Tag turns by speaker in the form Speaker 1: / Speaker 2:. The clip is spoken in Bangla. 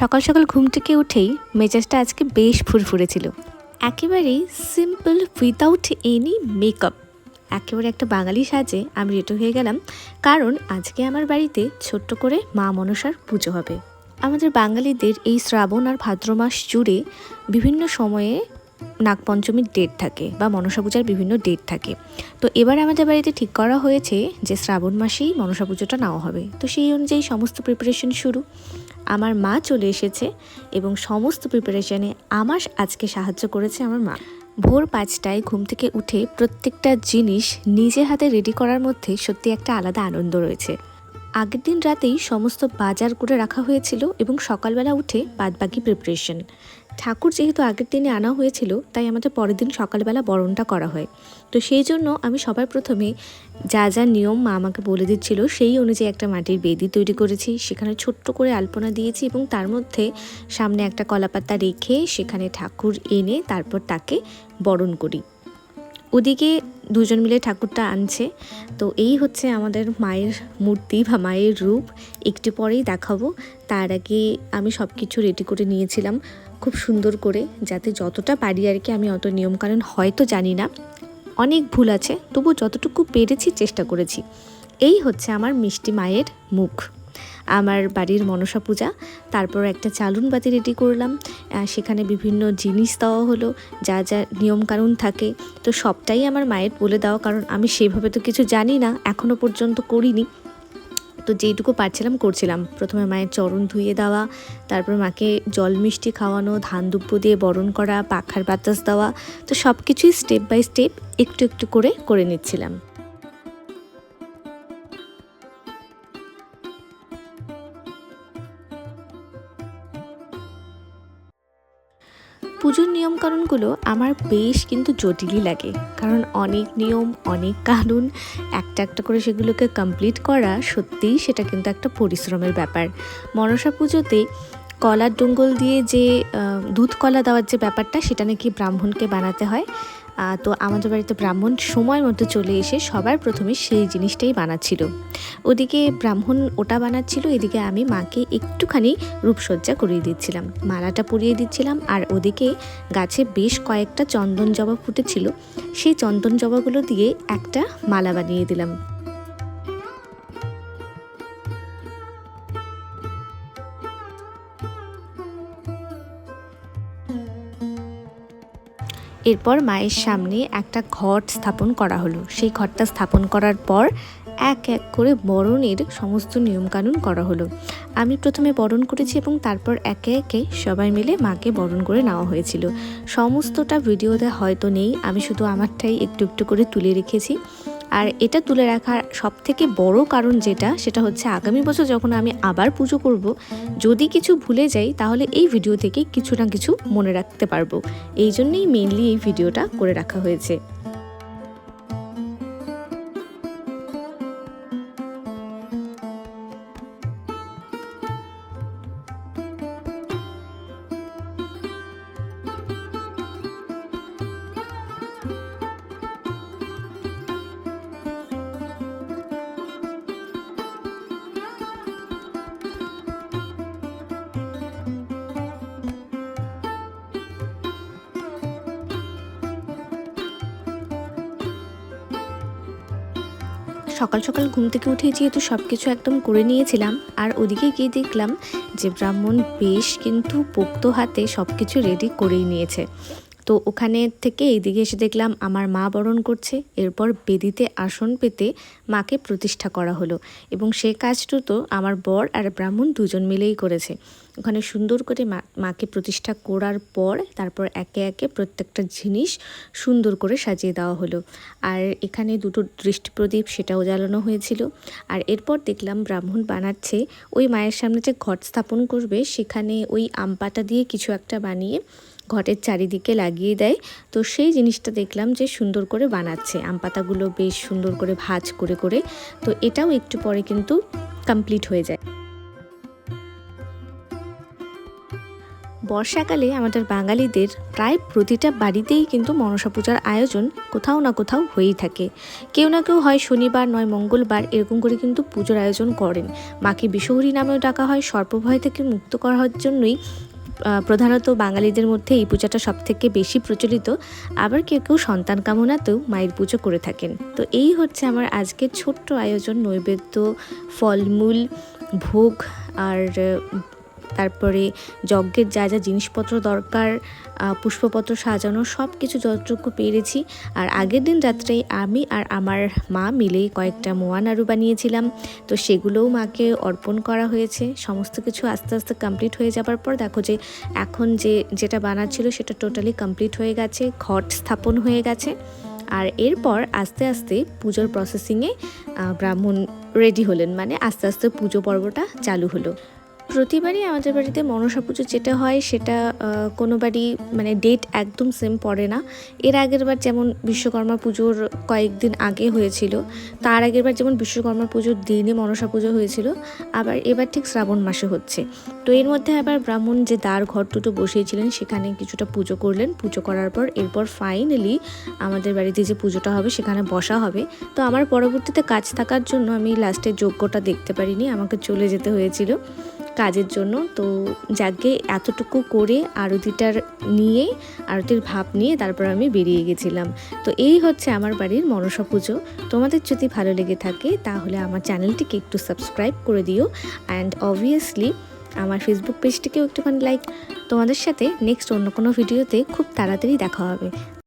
Speaker 1: সকাল সকাল ঘুম থেকে উঠেই মেজাজটা আজকে বেশ ফুরফুরে ছিল। একেবারেই সিম্পল উইদাউট এনি মেকআপ একেবারে একটা বাঙালি সাজে আমি রেডি হয়ে গেলাম, কারণ আজকে আমার বাড়িতে ছোট্ট করে মা মনসার পুজো হবে। আমাদের বাঙালিদের এই শ্রাবণ আর ভাদ্র মাস জুড়ে বিভিন্ন সময়ে নাগপঞ্চমীর ডেট থাকে বা মনসা পূজার বিভিন্ন ডেট থাকে। তো এবার আমাদের বাড়িতে ঠিক করা হয়েছে যে শ্রাবণ মাসেই মনসা পুজোটা নেওয়া হবে। তো সেই অনুযায়ী সমস্ত প্রিপারেশন শুরু। আমার মা চলে এসেছে এবং সমস্ত প্রিপারেশনে আমার আজকে সাহায্য করেছে আমার মা। ভোর পাঁচটায় ঘুম থেকে উঠে প্রত্যেকটা জিনিস নিজে হাতে রেডি করার মধ্যে সত্যি একটা আলাদা আনন্দ রয়েছে। আগের দিন রাতেই সমস্ত বাজার করে রাখা হয়েছিল এবং সকালবেলা উঠে বাদবাকি প্রিপারেশন ঠাকুর যেহেতু আগের দিনে আনা হয়েছিল, তাই আমাদের পরের দিন সকালবেলা বরণটা করা হয়। তো সেই জন্য আমি সবার প্রথমে যা যা নিয়ম মা আমাকে বলে দিচ্ছিল, সেই অনুযায়ী একটা মাটির বেদি তৈরি করেছি। সেখানে ছোট্ট করে আলপনা দিয়েছি এবং তার মধ্যে সামনে একটা কলাপাতা রেখে সেখানে ঠাকুর এনে তারপর তাকে বরণ করি। ওদিকে দুজন মিলে ঠাকুরটা আনছে। তো এই হচ্ছে আমাদের মায়ের মূর্তি বা মায়ের রূপ। একটু পরেই দেখাবো। তার আগে আমি সব কিছু রেডি করে নিয়েছিলাম খুব সুন্দর করে, যাতে যতটা পারি আর কি আমি অত নিয়মকানুন হয়তো জানি না। অনেক ভুল আছে তবু যতটুকু পেরেছি চেষ্টা করেছি। এই হচ্ছে আমার মিষ্টি মায়ের মুখ। আমার বাড়ির মনসা পূজা। তারপর একটা চালুন বাতি রেডি করলাম। সেখানে বিভিন্ন জিনিস দেওয়া হলো, যা যা নিয়মকানুন থাকে। তো সবটাই আমার মায়ের বলে দেওয়া, কারণ আমি সেভাবে তো কিছু জানি না এখনও পর্যন্ত করিনি। তো যেইটুকু পারছিলাম, করছিলাম। প্রথমে মায়ের চরণ ধুয়ে দেওয়া, তারপর মাকে জল মিষ্টি খাওয়ানো, ধান দুব্য দিয়ে বরণ করা, পাখার বাতাস দেওয়া। তো সব কিছুই স্টেপ বাই স্টেপ একটু একটু করে করে নিচ্ছিলাম। পুজোর নিয়মকানুনগুলো আমার বেশ কিন্তু জটিলই লাগে। কারণ অনেক নিয়ম, অনেক কানুন, একটা একটা করে সেগুলোকে কমপ্লিট করা সত্যিই সেটা কিন্তু একটা পরিশ্রমের ব্যাপার। মনসা পুজোতে কলার ডুঙ্গল দিয়ে যে দুধ কলা দেওয়ার যে ব্যাপারটা সেটা নাকি ব্রাহ্মণকে বানাতে হয়। তো আমাদের বাড়িতে ব্রাহ্মণ সময় মতো চলে এসে সবার প্রথমে সেই জিনিসটাই বানাচ্ছিল। ওদিকে ব্রাহ্মণ ওটা বানাচ্ছিল, এদিকে আমি মাকে একটুখানি রূপসজ্জা করিয়ে দিচ্ছিলাম। মালাটা পরিয়ে দিচ্ছিলাম আর ওদিকে গাছে বেশ কয়েকটা চন্দন জবা ফুটেছিল। সেই চন্দন জবাগুলো দিয়ে একটা মালা বানিয়ে দিলাম। এরপর মায়ের সামনে একটা ঘট স্থাপন করা হলো। সেই ঘরটা স্থাপন করার পর এক এক করে বরণের সমস্ত নিয়মকানুন করা হলো। আমি প্রথমে বরণ করেছি এবং তারপর একে একে সবাই মিলে মাকে বরণ করে নেওয়া হয়েছিল। সমস্তটা ভিডিওতে হয়তো নেই, আমি শুধু আমারটাই একটু একটু করে তুলে রেখেছি। আর এটা তুলে রাখার সব থেকে বড় কারণ যেটা, সেটা হচ্ছে আগামী বছর যখন আমি আবার পুজো করব, যদি কিছু ভুলে যাই তাহলে এই ভিডিও থেকে কিছু না কিছু মনে রাখতে পারব। এই জন্যেই মেনলি এই ভিডিওটা করে রাখা হয়েছে। সকাল সকাল ঘুম থেকে উঠে যেহেতু সব কিছু একদম করে নিয়েছিলাম, আর ওদিকে গিয়ে দেখলাম যে ব্রাহ্মণ বেশ কিন্তু পোক্ত হাতে সব কিছু রেডি করেই নিয়েছে। তো ওখানে থেকে এইদিকে এসে দেখলাম আমার মা বরণ করছে। এরপর বেদিতে আসন পেতে মাকে প্রতিষ্ঠা করা হলো এবং সে কাজটা তো আমার বর আর ব্রাহ্মণ দুজন মিলেই করেছে। ওখানে সুন্দর করে মা মাকে প্রতিষ্ঠা করার পর তারপর একে একে প্রত্যেকটা জিনিস সুন্দর করে সাজিয়ে দেওয়া হলো। আর এখানে দুটো দৃষ্টি প্রদীপ সেটাও জ্বালানো হয়েছিল। আর এরপর দেখলাম ব্রাহ্মণ বানাচ্ছে, ওই মায়ের সামনে যে ঘট স্থাপন করবে সেখানে ওই আম পাতা দিয়ে কিছু একটা বানিয়ে ঘটের চারিদিকে লাগিয়ে দেয়। তো সেই জিনিসটা দেখলাম যে সুন্দর করে বানাচ্ছে। আম পাতাগুলো বেশ সুন্দর করে ভাজ করে করে। তো এটাও একটু পরে কিন্তু কমপ্লিট হয়ে যায়। বর্ষাকালে আমাদের বাঙালিদের প্রায় প্রতিটা বাড়িতেই কিন্তু মনসা পূজার আয়োজন কোথাও না কোথাও হয়েই থাকে। কেউ না কেউ হয় শনিবার নয় মঙ্গলবার এরকম করে কিন্তু পুজোর আয়োজন করেন। মাকে বিশ্বহরী নামেও ডাকা হয়, সর্পভয় থেকে মুক্ত করার জন্যই প্রধানত বাঙালিদের মধ্যে এই পূজাটা সব থেকে বেশি প্রচলিত। আবার কেউ কেউ সন্তান কামনাতেও মায়ের পুজো করে থাকেন। তো এই হচ্ছে আমার আজকের ছোট্ট আয়োজন, নৈবেদ্য, ফলমূল, ভোগ আর তারপরে যজ্ঞের যা যা জিনিসপত্র দরকার পুষ্পপত্র সাজানো সব কিছু যতটুকু পেরেছি। আর আগের দিন রাত্রে আমি আর আমার মা মিলে কয়েকটা মোয়া নাড়ু বানিয়েছিলাম। তো সেগুলোও মাকে অর্পণ করা হয়েছে। সমস্ত কিছু আস্তে আস্তে কমপ্লিট হয়ে যাবার পর দেখো যে এখন যে, যেটা বানাচ্ছিল সেটা টোটালি কমপ্লিট হয়ে গেছে, ঘট স্থাপন হয়ে গেছে। আর এরপর আস্তে আস্তে পুজোর প্রসেসিংয়ে ব্রাহ্মণ রেডি হলেন। মানে আস্তে আস্তে পুজো পর্বটা চালু হলো। প্রতিবারই আমাদের বাড়িতে মনসা পুজো যেটা হয় সেটা কোনো বাড়ি মানে ডেট একদম সেম পড়ে না। এর আগের বার যেমন বিশ্বকর্মা পুজোর কয়েকদিন আগে হয়েছিল, তার আগের বার যেমন বিশ্বকর্মা পুজোর দিনে মনসা পুজো হয়েছিল, আবার এবার ঠিক শ্রাবণ মাসে হচ্ছে। তো এর মধ্যে আবার ব্রাহ্মণ যে দ্বার ঘর দুটো বসিয়েছিলেন, সেখানে কিছুটা পুজো করলেন। পুজো করার পর এরপর ফাইনালি আমাদের বাড়িতে যে পুজোটা হবে, সেখানে বসা হবে। তো আমার পরবর্তীতে কাজ থাকার জন্য আমি লাস্টের যোগ্যটা দেখতে পারিনি, আমাকে চলে যেতে হয়েছিল কাজের জন্য। তো যাকে এতটুকু করে আরতিটার নিয়ে, আরতির ভাব নিয়ে তারপর আমি বেরিয়ে গেছিলাম। তো এই হচ্ছে আমার বাড়ির মনসা পুজো। তোমাদের যদি ভালো লেগে থাকে, তাহলে আমার চ্যানেলটিকে একটু সাবস্ক্রাইব করে দিও। অ্যান্ড অবভিয়াসলি আমার ফেসবুক পেজটিকেও একটুখানি লাইক তোমাদের সাথে নেক্সট অন্য কোনো ভিডিওতে খুব তাড়াতাড়ি দেখা হবে।